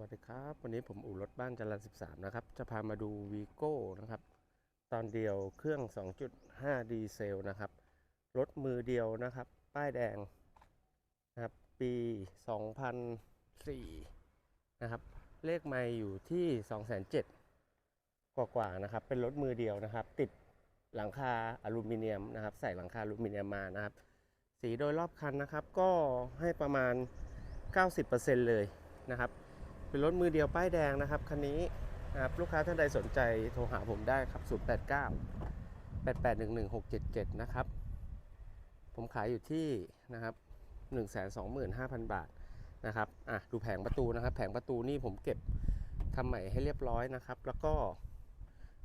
วัสดีครับ วันนี้ผมอู่รถบ้านจรัญ13 นะครับ จะพามาดูวีโก้นะครับ ตอนเดียวเครื่อง 2.5 ดีเซลนะครับ รถมือเดียวนะครับ ป้ายแดงนะครับ ปี 2004 นะครับ เลขไม่อยู่ที่ 207,000กว่ากว่าๆนะครับ เป็นรถมือเดียวนะครับ ติดหลังคาอลูมิเนียมนะครับ ใส่หลังคาอลูมิเนียมมานะครับ สีโดยรอบคันนะครับ ก็ให้ประมาณ 90%เลยนะครับ เป็นรถมือเดียวป้ายแดงนะครับคันนี้นะครับลูกค้าท่านใดสนใจโทรหาผมได้ครับ 089 8811นะครับ ผมขายอยู่ที่นะครับ 125,000 บาทนะครับอะดูแผงประตูนะครับ แผงประตูนี่ผมเก็บทำใหม่ให้เรียบร้อยนะครับ แล้วก็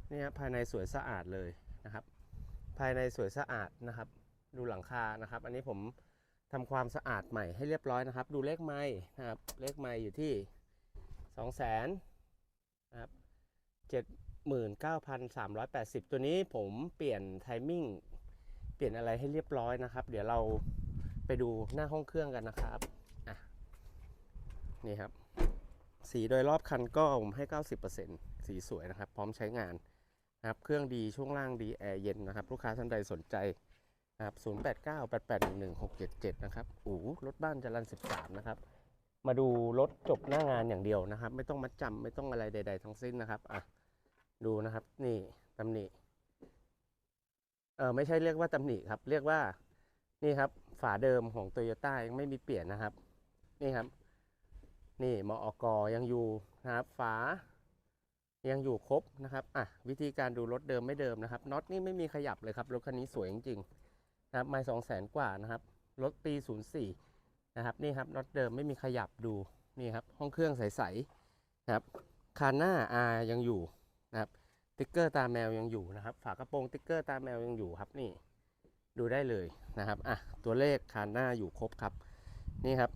เนี่ยภายในสวยสะอาดเลยนะครับ ภายในสวยสะอาดนะครับ ดูหลังคานะครับ อันนี้ผมทำความสะอาดใหม่ให้เรียบร้อยนะครับ ดูเลขไม้นะครับเลขไม้อยู่ที่ สองแสนนะครับเจ็ดหมื่นเก้าพันสามร้อยแปดสิบตัวนี้ผมเปลี่ยนไทมิ่งเปลี่ยนอะไรให้เรียบร้อยนะครับ เดี๋ยวเราไปดูหน้าห้องเครื่องกันนะครับอะนี่ครับ สีโดยรอบคันก็ผมให้ 90%สีสวยนะครับ พร้อมใช้งานนะครับ เครื่องดีช่วงล่างดีแอร์เย็นนะครับ ลูกค้าท่านใดสนใจนะครับ 0898811677 นะครับ อู๋รถบ้านจรัน13 นะครับ มาดูรถจบหน้างานอย่างเดียวนะครับ ไม่ต้องมัดจำไม่ต้องอะไรใด ๆ ทั้งสิ้นนะครับอะดูนะครับนี่ตำหนิเออไม่ใช่เรียกว่าตำหนิครับ เรียกว่านี่ครับ ฝาเดิมของโตโยต้ายังไม่มีเปลี่ยนนะครับ นี่ครับ นี่มออกยังอยู่นะครับ ฝา ยังอยู่ครบนะครับอะวิธีการดูรถเดิมไม่เดิมนะครับน็อตนี่ไม่มีขยับเลยครับรถคันนี้สวยจริงๆนะครับไม่สองแสนกว่านะครับรถปี 04 นะครับนี่ครับน็อตเดิมไม่มีขยับดูนี่ครับห้องเครื่องใสๆนะครับคานหน้า R ยังอยู่นะครับติ๊กเกอร์ตาแมวยังอยู่นะครับ ฝากระโปรงติ๊กเกอร์ตาแมวยังอยู่ครับนี่ดูได้เลยนะครับอะตัวเลขคานหน้าอยู่ครบครับนี่ครับ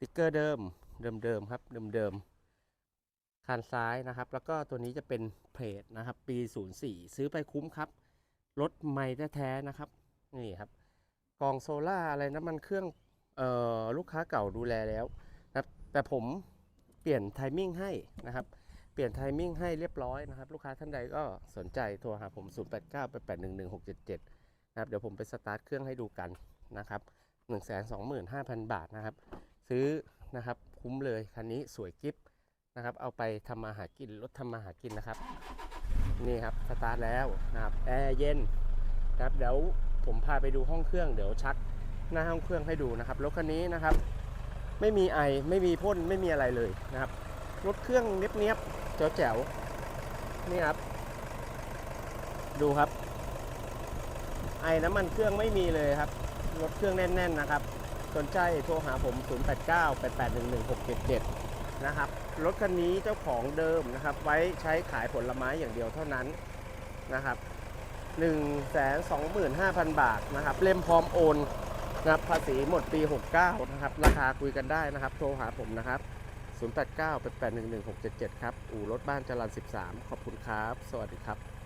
ติ๊กเกอร์เดิมเดิมๆครับเดิมๆคานซ้ายนะครับ แล้วก็ตัวนี้จะเป็นเพลทนะครับ ปี 04 ซื้อไปคุ้มครับรถใหม่แท้ๆนะครับนี่ครับกล่องโซล่าอะไรน้ำมันเครื่อง ลูกค้าเก่าดูแลแล้วนะครับแต่ผมเปลี่ยนไทมิ่งให้นะครับ เปลี่ยนไทมิ่งให้เรียบร้อยนะครับ ลูกค้าท่านใดก็สนใจโทรหาผม 0 8 9 8 8 1 1 6 7 7 นะครับ เดี๋ยวผมไปสตาร์ทเครื่องให้ดูกันนะครับ 125,000 บาทนะครับ ซื้อนะครับคุ้มเลยคันนี้สวยกิฟนะครับ เอาไปทำมาหากินรถทำมาหากินนะครับ นี่ครับสตาร์ทแล้วนะครับแอร์เย็นนะครับเดี๋ยวผมพาไปดูห้องเครื่องเดี๋ยวชัก หน้าห้องเครื่องให้ดูนะครับรถคันนี้นะครับ ไม่มีไอไม่มีพ่นไม่มีอะไรเลยนะครับรถเครื่องเนียบๆแจ๋วๆนี่ครับ ดูครับ ไอน้ำมันเครื่องไม่มีเลยครับรถเครื่องแน่น ๆ นะครับสนใจโทรหาผม 0898811677 นะครับ รถคันนี้เจ้าของเดิมนะครับ ไว้ใช้ขายผลไม้อย่างเดียวเท่านั้นนะครับ 125,000 บาทนะครับ เล่มพร้อมโอน นะครับภาษีหมดปี 69 นะครับ ราคาคุยกันได้นะครับ โทรหาผมนะครับ 089 8811677 ครับ อู่รถบ้านจรัน13 ขอบคุณครับ สวัสดีครับ